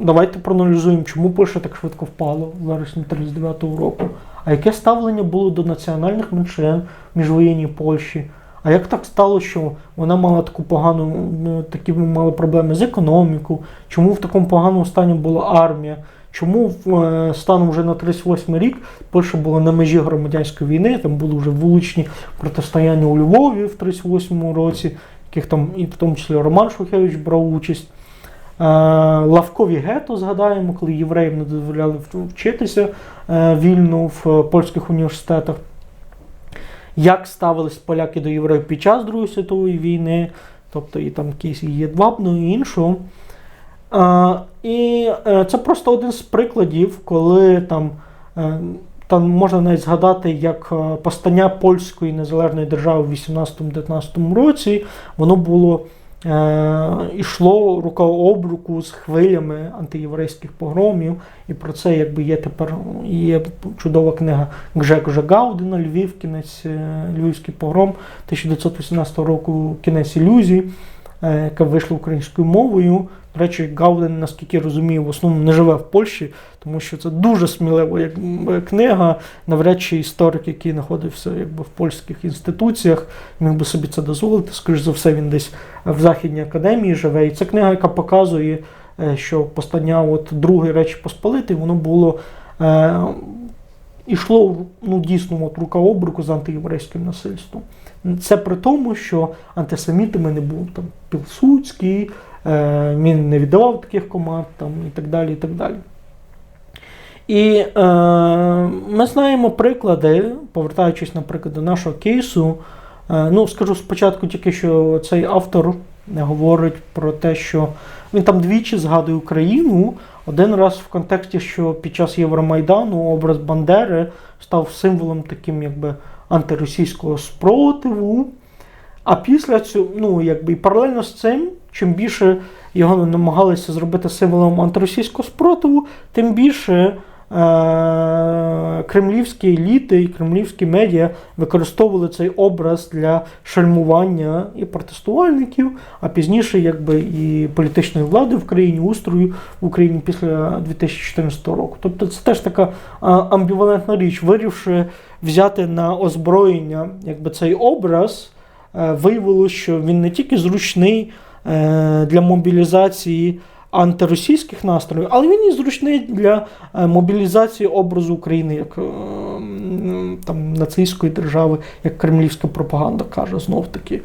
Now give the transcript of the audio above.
давайте проаналізуємо, чому Польща так швидко впала в вересні 39-го року. А яке ставлення було до національних меншин в міжвоєнній Польщі? А як так стало, що вона мала таку погану, ну, такі мала проблеми з економікою? Чому в такому поганому стані була армія? Чому е, станом вже на 38 рік Польща була на межі громадянської війни? Там були вже вуличні протистояння у Львові в 38 році, яких там і в тому числі Роман Шухевич брав участь. Е, Лавкові гетто згадаємо, коли євреям не дозволяли вчитися е, вільно в е, польських університетах. Як ставились поляки до євреїв під час Другої світової війни, тобто і там якийсь Єдвабну і іншого. І це просто один з прикладів, коли там, там можна навіть згадати, як постання польської незалежної держави в 18-19 році, воно було йшло рука об руку з хвилями антиєврейських погромів. І про це якби є тепер є чудова книга Гжекожа Гаудина Львів, кінець е, Львівський погром 1918 року Кінець ілюзій, е, яка вийшла українською мовою. До речі, Гауден, наскільки я розумію, в основному не живе в Польщі, тому що це дуже смілива як книга. Навряд чи історик, який знаходився якби, в польських інституціях, міг би собі це дозволити. Скоріш за все, він десь в Західній академії живе. І це книга, яка показує, е, що постання от Другої Речі Посполитої, воно було. Ішло ну, дійсно от, рука об руку з антиєврейським насильством. Це при тому, що антисемітами не був там Пілсудський, е, він не віддавав таких команд там, і так далі. І так далі. І е, ми знаємо приклади, повертаючись, наприклад, до нашого кейсу. Е, ну, скажу спочатку тільки, що цей автор говорить про те, що він там двічі згадує Україну. Один раз в контексті, що під час Євромайдану образ Бандери став символом таким, якби антиросійського спротиву. А після цього, ну якби і паралельно з цим, чим більше його намагалися зробити символом антиросійського спротиву, тим більше кремлівські еліти і кремлівські медіа використовували цей образ для шальмування і протестувальників, а пізніше, якби і політичної влади в країні, устрою в Україні після 2014 року. Тобто це теж така амбівалентна річ, вирішивши взяти на озброєння якби цей образ е, виявилося, що він не тільки зручний е, для мобілізації антиросійських настроїв, але він і зручний для е, мобілізації образу України як е, там, нацистської держави, як кремлівська пропаганда каже знов таки.